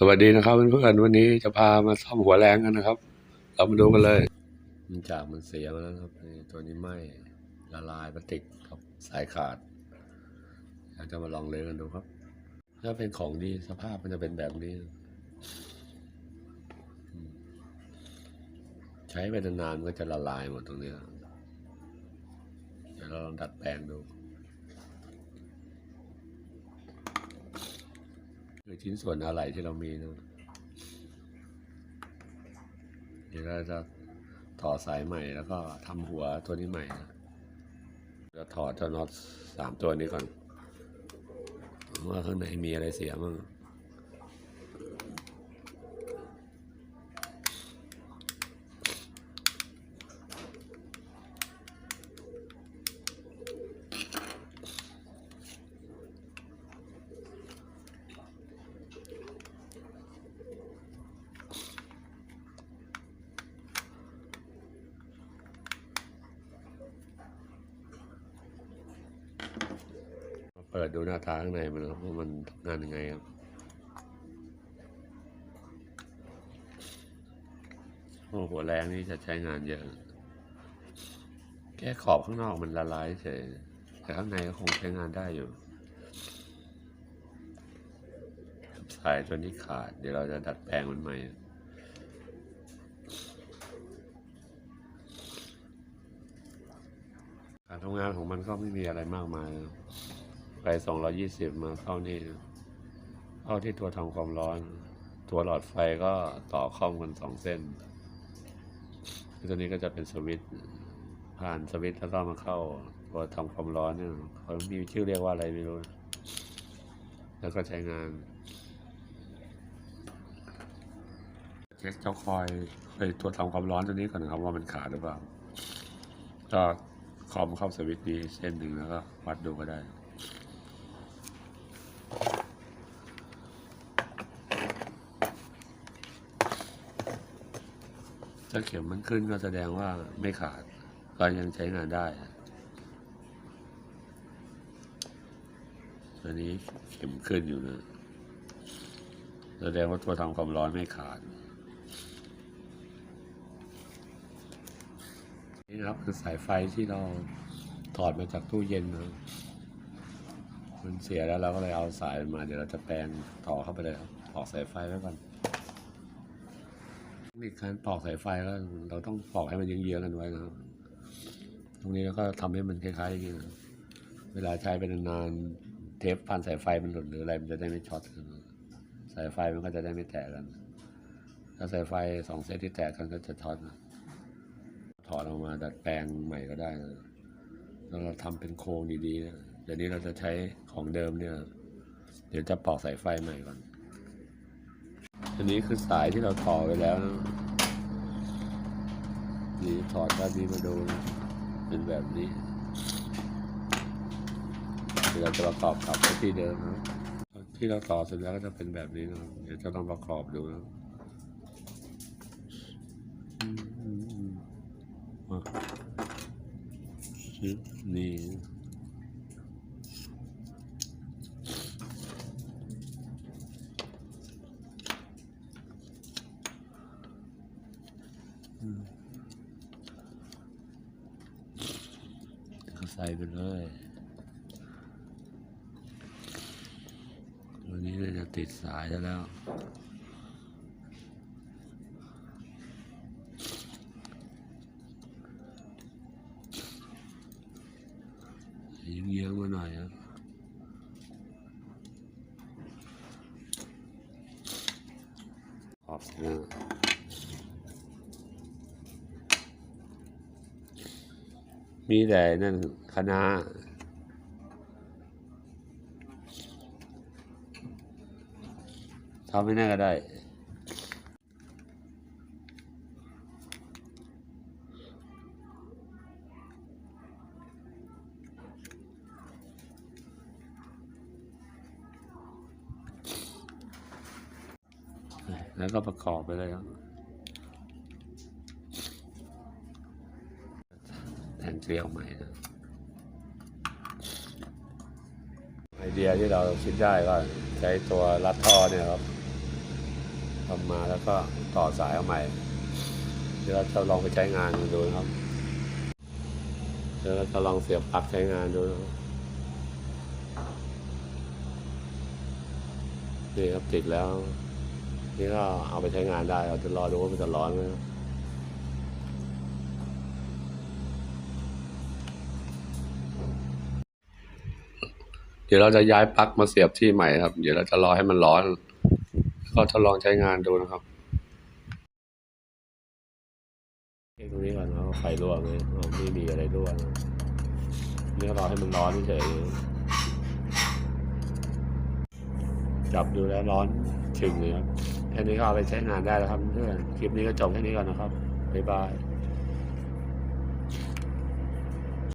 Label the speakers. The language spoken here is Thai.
Speaker 1: สวัสดีนะครับเพื่อนๆวันนี้จะพามาซ่อมหัวแรงกันนะครับ เรามาดูกันเลย มันจากมันเสียมาแล้วครับตัวนี้ไหมละลายพลาสติกครับสายขาดอยากจะมาลองเลยกันดูครับ ถ้าเป็นของดีสภาพมันจะเป็นแบบนี้ ใช้ไปนานๆมันก็จะละลายหมดตรงนี้เดี๋ยวเราลองดัดแปลงดู คือชิ้นส่วนอะไรที่เรามีนะเดี๋ยวเราจะต่อสายใหม่แล้วก็ทำหัวตัวนี้ใหม่นะจะถอดจะน็อตสามตัวนี้ก่อนว่าข้างในมีอะไรเสียมั่ง ปิดดูหน้าตาข้างในมันนะว่ามันทำงานยังไงครับโอ้หัวแรงนี่จะใช้งานเยอะ แค่ขอบข้างนอกมันละลายเฉย แต่ข้างในก็คงใช้งานได้อยู่ สายตัวนี้ขาด เดี๋ยวเราจะดัดแปลงมันใหม่การทำงานของมันก็ไม่มีอะไรมากมายนะ ไฟสองร้อยี่สิบมาเข้านี่นะเข้าที่ตัวทำความร้อน ตัวหลอดไฟก็ต่อข้อมกันสองเส้นตัวนี้ก็จะเป็นสวิตผ่านสวิตแล้วก็มาเข้าตัวทำความร้อนเนี่ยเขามีชื่อเรียกว่าอะไรไม่รู้ แล้วก็ใช้งานเช็คเจ้าคอยไอตัวทำความร้อนตัวนี้ก่อนนะครับว่ามันขาดหรือเปล่าก็คอมเข้าสวิตช์นี้เส้นหนึ่งแล้วก็วัดดูก็ได้ ถ้าเข็มมันขึ้นก็แสดงว่าไม่ขาด ก็ยังใช้งานได้ตัวนี้เข็มขึ้นอยู่นะ แสดงว่าตัวทำความร้อนไม่ขาด นี่นะครับคือสายไฟที่เราถอดมาจากตู้เย็นนะมันเสียแล้วเราก็เลยเอาสายมา เดี๋ยวเราจะแปลงต่อเข้าไปเลยครับตอกสายไฟไว้ก่อน นิคการตอกสายไฟก็เราต้องตอกให้มันเยื้องๆกันไว้นะครับ ตรงนี้แล้วก็ทำให้มันคล้ายๆอย่างนี้นะเวลาใช้ไปนานๆเทปพันสายไฟมันหลุดหรืออะไรมันจะได้ไม่ช็อตกันสายไฟมันก็จะได้ไม่แตกกัน ถ้าสายไฟสองเส้นที่แตกกันก็จะช็อตนะถอดออกมาดัดแปลงใหม่ก็ได้นะแล้วเราทำเป็นโครงดีๆนะเดี๋ยวนี้เราจะใช้ของเดิมเนี่ย เดี๋ยวจะปอกสายไฟใหม่ก่อน อันนี้คือสายที่เราต่อไว้แล้วนะนี่ถอดด้านนี้มาดูนะเป็นแบบนี้เดี๋ยวเราจะประกอบกลับไปที่เดิมนะที่เราต่อเสร็จแล้วก็จะเป็นแบบนี้นะเดี๋ยวจะต้องประกอบดูนะอือืมอืมอะชึบนี่ ส่ไปเลยวันนี้น่าจะติดสายแล้วแล้วยิงเยื้องๆมาหน่อยครับขอบนะมีแต่นั่น คณะทำไม่น่าก็ได้ แล้วก็ประกอบไปเลยครับแทนเกลียวใหม่นะ ไอเดียที่เราคิดได้ก็ใช้ตัวรัดท่อเนี่ยครับทำมาแล้วก็ต่อสายเอาใหม่เดี๋ยวเราจะลองไปใช้งานดูครับเดี๋ยวเราจะลองเสียบปลั๊กใช้งานดูนะครับนี่ครับติดแล้ว นี่ก็เอาไปใช้งานได้เราจะรอดูว่ามันจะร้อนไหมครับ เดี๋ยวเราจะย้ายปลั๊กมาเสียบที่ใหม่ครับ เดี๋ยวเราจะรอให้มันร้อน ก็ทดลองใช้งานดูนะครับเคตรงนี้ก่อนนะว่าไฟรั่วไหมอ๋อไม่มีอะไรรั่วนะนี่ก็รอให้มันร้อนเฉยๆจับดูแล้วร้อนชึงเลยครับแค่นี้ก็เอาไปใช้งานได้แล้วครับเพื่อนคลิปนี้ก็จบแค่นี้ก่อนนะครับบ๊ายบาย